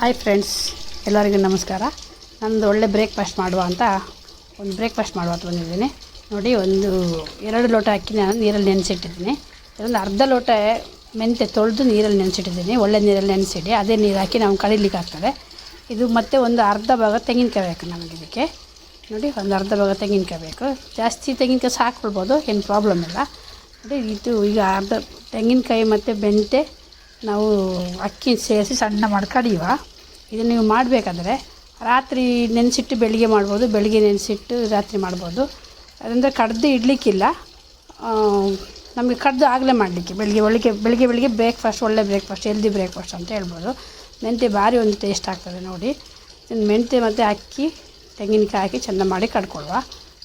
Hi friends ಎಲ್ಲರಿಗೂ ನಮಸ್ಕಾರ. ನಮ್ಮದು ಒಳ್ಳೆ ಬ್ರೇಕ್ಫಾಸ್ಟ್ ಮಾಡುವ ಅಂತ ಒಂದು ಬ್ರೇಕ್ಫಾಸ್ಟ್ ಮಾಡುವ ಅಂತ ಬಂದಿದ್ದೀನಿ. ನೋಡಿ, ಒಂದು ಎರಡು ಲೋಟ ಅಕ್ಕಿ ನಾನು ನೀರಲ್ಲಿ ನೆನೆಸಿಟ್ಟಿದ್ದೀನಿ. ಇದೊಂದು ಅರ್ಧ ಲೋಟ ಮೆಂತೆ ತೊಳೆದು ನೀರಲ್ಲಿ ನೆನೆಸಿಟ್ಟಿದ್ದೀನಿ. ಒಳ್ಳೆ ನೀರಲ್ಲಿ ನೆನೆಸಿಡಿ, ಅದೇ ನೀರು ಹಾಕಿ ನಾವು ಕಡಿಲಿಕ್ಕೆ ಆಗ್ತದೆ. ಇದು ಮತ್ತೆ ಒಂದು ಅರ್ಧ ಭಾಗ ತೆಂಗಿನಕಾಯಿ ಬೇಕು ನಮಗೆ ಇದಕ್ಕೆ. ನೋಡಿ, ಒಂದು ಅರ್ಧ ಭಾಗ ತೆಂಗಿನಕಾಯಿ ಬೇಕು. ಜಾಸ್ತಿ ತೆಂಗಿನಕಾಯಿ ಸಾಕ್ಬಿಡ್ಬೋದು, ಏನು ಪ್ರಾಬ್ಲಮ್ ಇಲ್ಲ. ನೋಡಿ, ಇದು ಈಗ ಅರ್ಧ ತೆಂಗಿನಕಾಯಿ ಮತ್ತು ಮೆಂತೆ ನಾವು ಅಕ್ಕಿ ಸೇರಿಸಿ ಸಣ್ಣ ಮಾಡಿ ಕಡಿಯುವ ಇದು ನೀವು ಮಾಡಬೇಕಾದ್ರೆ ರಾತ್ರಿ ನೆನೆಸಿಟ್ಟು ಬೆಳಿಗ್ಗೆ ಮಾಡ್ಬೋದು, ಬೆಳಿಗ್ಗೆ ನೆನೆಸಿಟ್ಟು ರಾತ್ರಿ ಮಾಡ್ಬೋದು. ಅದರಿಂದ ಕಡ್ದು ಇಡಲಿಕ್ಕಿಲ್ಲ. ನಮಗೆ ಕಡ್ದು ಆಗಲೇ ಮಾಡಲಿಕ್ಕೆ. ಬೆಳಿಗ್ಗೆ, ಒಳಗೆ, ಬೆಳಿಗ್ಗೆ ಬೆಳಿಗ್ಗೆ ಬ್ರೇಕ್ಫಾಸ್ಟ್ ಒಳ್ಳೆ ಬ್ರೇಕ್ಫಾಸ್ಟ್ ಹೆಲ್ದಿ ಬ್ರೇಕ್ಫಾಸ್ಟ್ ಅಂತ ಹೇಳ್ಬೋದು. ಮೆಂತ್ಯ ಭಾರಿ ಒಂದು ಟೇಸ್ಟ್ ಆಗ್ತದೆ ನೋಡಿ. ಮೆಂತ್ಯ ಮತ್ತು ಅಕ್ಕಿ, ತೆಂಗಿನಕಾಯಿ ಹಾಕಿ ಚೆಂದ ಮಾಡಿ ಕಡ್ಕೊಳ್ವ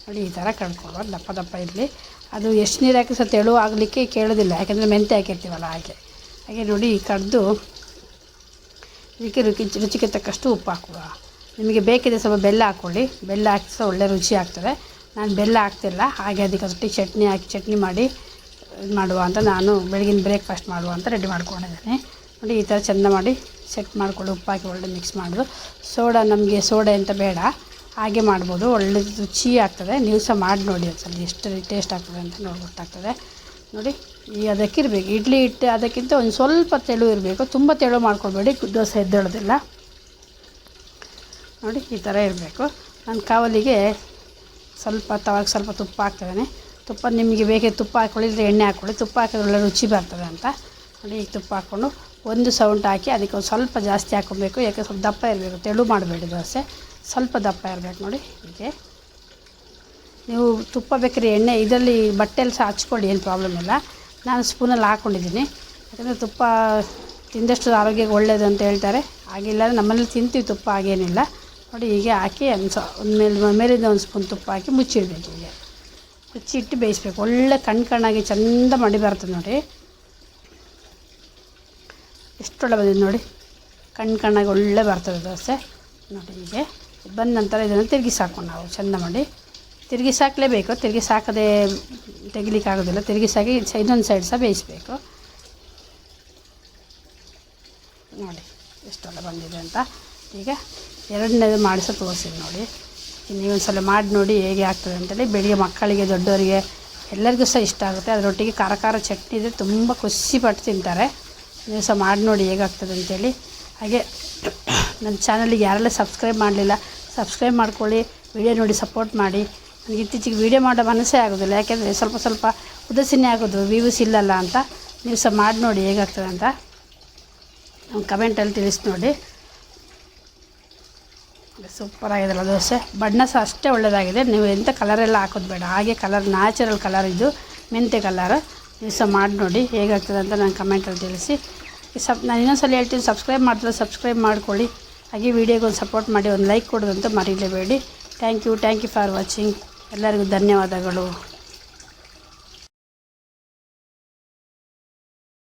ನೋಡಿ, ಈ ಥರ ಕಡ್ಕೊಳ್ವ ದಪ್ಪ ದಪ್ಪ ಇರಲಿ. ಅದು ಎಷ್ಟು ನೀರು ಹಾಕಿ ಸಹ ತೆಳು ಆಗಲಿಕ್ಕೆ ಕೇಳೋದಿಲ್ಲ. ಯಾಕೆಂದರೆ ಮೆಂತ್ಯ ಹಾಕಿರ್ತೀವಲ್ಲ ಹಾಗೆ. ಹಾಗೆ ನೋಡಿ ಕಡೆದು ಇದಕ್ಕೆ ರುಚಿ ರುಚಿಗೆ ತಕ್ಕಷ್ಟು ಉಪ್ಪು ಹಾಕುವ. ನಿಮಗೆ ಬೇಕಿದೆ ಸ್ವಲ್ಪ ಬೆಲ್ಲ ಹಾಕ್ಕೊಳ್ಳಿ. ಬೆಲ್ಲ ಹಾಕಿ ಸಹ ಒಳ್ಳೆ ರುಚಿ ಆಗ್ತದೆ. ನಾನು ಬೆಲ್ಲ ಹಾಕ್ತಿಲ್ಲ. ಹಾಗೆ ಅದಕ್ಕೆ ರೊಟ್ಟಿ ಚಟ್ನಿ ಹಾಕಿ ಚಟ್ನಿ ಮಾಡಿ ಮಾಡುವ ಅಂತ ನಾನು ಬೆಳಗಿನ ಬ್ರೇಕ್ಫಾಸ್ಟ್ ಮಾಡುವ ಅಂತ ರೆಡಿ ಮಾಡ್ಕೊಂಡಿದ್ದೀನಿ. ನೋಡಿ ಈ ಥರ ಚೆಂದ ಮಾಡಿ ಸೆಟ್ ಮಾಡಿಕೊಳ್ಳಿ ಉಪ್ಪು ಹಾಕಿ ಒಳ್ಳೆ ಮಿಕ್ಸ್ ಮಾಡೋದು. ಸೋಡಾ ನಮಗೆ ಸೋಡಾ ಅಂತ ಬೇಡ. ಹಾಗೆ ಮಾಡ್ಬೋದು. ಒಳ್ಳೆ ರುಚಿ ಆಗ್ತದೆ. ನೀವು ಸಹ ಮಾಡಿ ನೋಡಿ ಒಂದ್ಸಲ. ಎಷ್ಟು ಟೇಸ್ಟ್ ಆಗ್ತದೆ ಅಂತ ನೋಡಿ ಗೊತ್ತಾಗ್ತದೆ. ನೋಡಿ, ಈ ಅದಕ್ಕೆ ಇರಬೇಕು. ಇಡ್ಲಿ ಹಿಟ್ಟು ಅದಕ್ಕಿಂತ ಒಂದು ಸ್ವಲ್ಪ ತೆಳು ಇರಬೇಕು. ತುಂಬ ತೆಳು ಮಾಡ್ಕೊಳ್ಬೇಡಿ. ದೋಸೆ ಎದ್ದೇಳೋದಿಲ್ಲ. ನೋಡಿ, ಈ ಥರ ಇರಬೇಕು. ನಾನು ಕಾವಲಿಗೆ ಸ್ವಲ್ಪ ತವಾಗ ಸ್ವಲ್ಪ ತುಪ್ಪ ಹಾಕ್ತಿದ್ದೇನೆ. ತುಪ್ಪ ನಿಮಗೆ ಬೇಕೇ ತುಪ್ಪ ಹಾಕ್ಕೊಳ್ಳಿ ಇಲ್ಲದೆ ಎಣ್ಣೆ ಹಾಕ್ಕೊಳ್ಳಿ ತುಪ್ಪ ಹಾಕಿದ್ರೆ ರುಚಿ ಬರ್ತದೆ ಅಂತ. ನೋಡಿ, ಈಗ ತುಪ್ಪ ಹಾಕ್ಕೊಂಡು ಒಂದು ಸೌಂಟ್ ಹಾಕಿ ಅದಕ್ಕೆ ಒಂದು ಸ್ವಲ್ಪ ಜಾಸ್ತಿ ಹಾಕ್ಕೊಬೇಕು. ಯಾಕೆ, ಸ್ವಲ್ಪ ದಪ್ಪ ಇರಬೇಕು. ತೆಳು ಮಾಡಬೇಡಿ ದೋಸೆ. ಸ್ವಲ್ಪ ದಪ್ಪ ಇರಬೇಕು. ನೋಡಿ, ಹೀಗೆ. ನೀವು ತುಪ್ಪ ಬೇಕ್ರಿ, ಎಣ್ಣೆ, ಇದರಲ್ಲಿ ಬಟ್ಟೆಯಲ್ಲಿ ಸಹ ಹಚ್ಕೊಳ್ಳಿ, ಏನು ಪ್ರಾಬ್ಲಮ್ ಇಲ್ಲ. ನಾನು ಸ್ಪೂನಲ್ಲಿ ಹಾಕ್ಕೊಂಡಿದ್ದೀನಿ ಯಾಕಂದರೆ ತುಪ್ಪ ತಿಂದಷ್ಟು ಆರೋಗ್ಯಕ್ಕೆ ಒಳ್ಳೆಯದು ಅಂತ ಹೇಳ್ತಾರೆ. ಹಾಗಿಲ್ಲ ನಮ್ಮಲ್ಲಿ ತಿಂತೀವಿ ತುಪ್ಪ, ಹಾಗೇನಿಲ್ಲ. ನೋಡಿ, ಹೀಗೆ ಹಾಕಿ ಒಂದು ಸ, ಒಂದು ಮೇಲೆ, ಮೇಲಿಂದ ಒಂದು ಸ್ಪೂನ್ ತುಪ್ಪ ಹಾಕಿ ಮುಚ್ಚಿಡಬೇಕು ಹೀಗೆ. ಮುಚ್ಚಿಟ್ಟು ಬೇಯಿಸ್ಬೇಕು. ಒಳ್ಳೆ ಕಣ್ಣು ಕಣ್ಣಾಗಿ ಚೆಂದ ಮಾಡಿ ಬರ್ತದೆ ನೋಡಿ. ಎಷ್ಟೊಳ್ಳೆ ಬಂದಿದೆ ನೋಡಿ. ಕಣ್ಣು ಕಣ್ಣಾಗಿ ಒಳ್ಳೆ ಬರ್ತದೆ ದೋಸೆ. ನೋಡಿ ಹೀಗೆ. ಬಂದ ನಂತರ ಇದನ್ನು ತಿರುಗಿಸಾಕೊಂಡು ನಾವು, ಚೆಂದ ಮಾಡಿ. ತಿರುಗಿಸಿ ಸಾಕಲೇಬೇಕು ತಿರುಗಿಸಿ ಸಾಕದೆ ತೆಗಿಲಿಕ್ಕೆ ಆಗೋದಿಲ್ಲ ತಿರುಗಿಸಿ ಸಾಕಿ ಸ- ಇನ್ನೊಂದು ಸೈಡ್ ಸಹ ಬೇಯಿಸಬೇಕು. ನೋಡಿ, ಎಷ್ಟೆಲ್ಲ ಬಂದಿದೆ ಅಂತ. ಈಗ ಎರಡನೇದು ಮಾಡಿಸ ಸಹ ತೋರಿಸಿದೆ ನೋಡಿ. ನೀವು ಸಲ ಮಾಡಿ ನೋಡಿ ಹೇಗೆ ಆಗ್ತದೆ ಅಂತೇಳಿ. ಬೆಳಿಗ್ಗೆ ಮಕ್ಕಳಿಗೆ, ದೊಡ್ಡವರಿಗೆ ಎಲ್ಲರಿಗೂ ಸಹ ಇಷ್ಟ ಆಗುತ್ತೆ. ಅದರೊಟ್ಟಿಗೆ ಖಾರ ಖಾರ ಚಟ್ನಿ ಇದ್ದರೆ ತುಂಬ ಖುಷಿ ಪಟ್ಟು ತಿಂತಾರೆ. ನೀವು ಸಹ ಮಾಡಿ ನೋಡಿ ಹೇಗಾಗ್ತದೆ ಅಂತೇಳಿ. ಹಾಗೆ ನನ್ನ ಚಾನಲಿಗೆ ಯಾರೆಲ್ಲ ಸಬ್ಸ್ಕ್ರೈಬ್ ಮಾಡಲಿಲ್ಲ, ಸಬ್ಸ್ಕ್ರೈಬ್ ಮಾಡ್ಕೊಳ್ಳಿ. ವಿಡಿಯೋ ನೋಡಿ ಸಪೋರ್ಟ್ ಮಾಡಿ. ನನಗೆ ಇತ್ತೀಚೆಗೆ ವೀಡಿಯೋ ಮಾಡೋ ಮನಸ್ಸೇ ಆಗೋದಿಲ್ಲ. ಯಾಕೆಂದರೆ ಸ್ವಲ್ಪ ಸ್ವಲ್ಪ ಉದಾಸೀನೇ ಆಗೋದು ವ್ಯೂಸ್ ಇಲ್ಲಲ್ಲ ಅಂತ. ನೀವು ಸಹ ಮಾಡಿ ನೋಡಿ ಹೇಗಾಗ್ತದೆ ಅಂತ. ಕಮೆಂಟಲ್ಲಿ ತಿಳಿಸಿ ನೋಡಿ. ಸೂಪರ್ ಆಗಿದೆಲ್ಲ ದೋಸೆ. ಬಣ್ಣ ಸಹ ಅಷ್ಟೇ ಒಳ್ಳೆಯದಾಗಿದೆ ನೀವು ಎಂಥ ಕಲರೆಲ್ಲ ಹಾಕೋದು ಬೇಡ. ಹಾಗೆ ಕಲರ್ ನ್ಯಾಚುರಲ್ ಕಲರ್ ಇದು, ಮೆಂತೆ ಕಲರ್ ನೀವು ಸಹ ಮಾಡಿ ನೋಡಿ ಹೇಗಾಗ್ತದೆ ಅಂತ ನಾನು ಕಮೆಂಟಲ್ಲಿ ತಿಳಿಸಿ. ಸಬ್, ನಾನು ಇನ್ನೊಂದ್ಸಲ ಹೇಳ್ತೀನಿ ಸಬ್ಸ್ಕ್ರೈಬ್ ಮಾಡಿದ್ರೆ ಸಬ್ಸ್ಕ್ರೈಬ್ ಮಾಡ್ಕೊಳ್ಳಿ. ಹಾಗೆ ವೀಡಿಯೋಗೆ ಒಂದು ಸಪೋರ್ಟ್ ಮಾಡಿ, ಒಂದು ಲೈಕ್ ಕೊಡೋದಂತೂ ಮರೀಲೇಬೇಡಿ. Thank you thank you for watching ಎಲ್ಲರಿಗೂ ಧನ್ಯವಾದಗಳು.